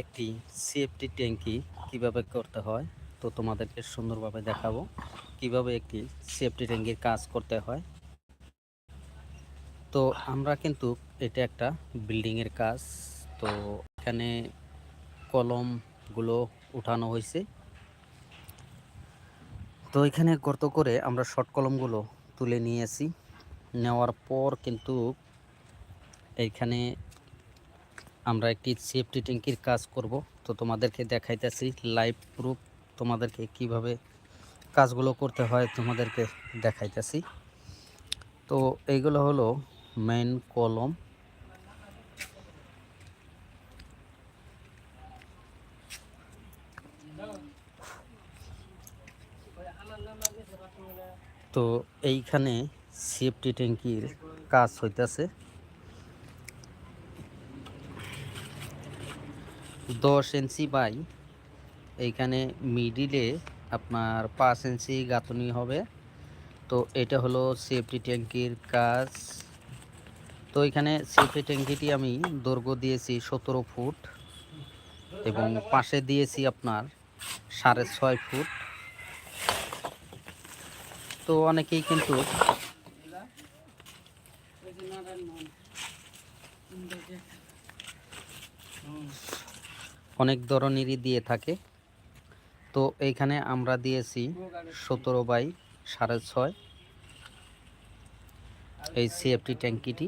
একটি সিএফটি ট্যাঙ্কি কীভাবে করতে হয়, তো তোমাদেরকে সুন্দরভাবে দেখাবো। কীভাবে একটি সিএফটি ট্যাঙ্কির কাজ করতে হয়। তো আমরা কিন্তু এটা একটা বিল্ডিংয়ের কাজ। তো এখানে কলমগুলো উঠানো হয়েছে। তো এখানে গর্ত করে আমরা শর্ট কলমগুলো তুলে নিয়েছি। নেওয়ার পর কিন্তু এইখানে আমরা একটি সেফটি ট্যাঙ্কির কাজ করব। তো তোমাদেরকে দেখাইতেছি লাইভ প্রুফ তোমাদেরকে কীভাবে কাজগুলো করতে হয় তোমাদেরকে দেখাইতেছি। তো এইগুলো হলো মেন কলম। তো এইখানে সেফটি ট্যাঙ্কির কাজ হইতাছে। দশ ইঞ্চি বাই। এইখানে মিডিলে আপনার পাঁচ ইঞ্চি গাঁথনি হবে। তো এটা হলো সেফটি ট্যাঙ্কির কাজ। তো এখানে সেফটি ট্যাঙ্কিটি আমি দৈর্ঘ্য দিয়েছি সতেরো ফুট এবং পাশে দিয়েছি আপনার সাড়ে ছয় ফুট। তো অনেকেই কিন্তু অনেক ধরনেরই দিয়ে থাকে। তো এইখানে আমরা দিয়েছি সতেরো বাই সাড়ে ছয় এই সিএফটি ট্যাঙ্কিটি।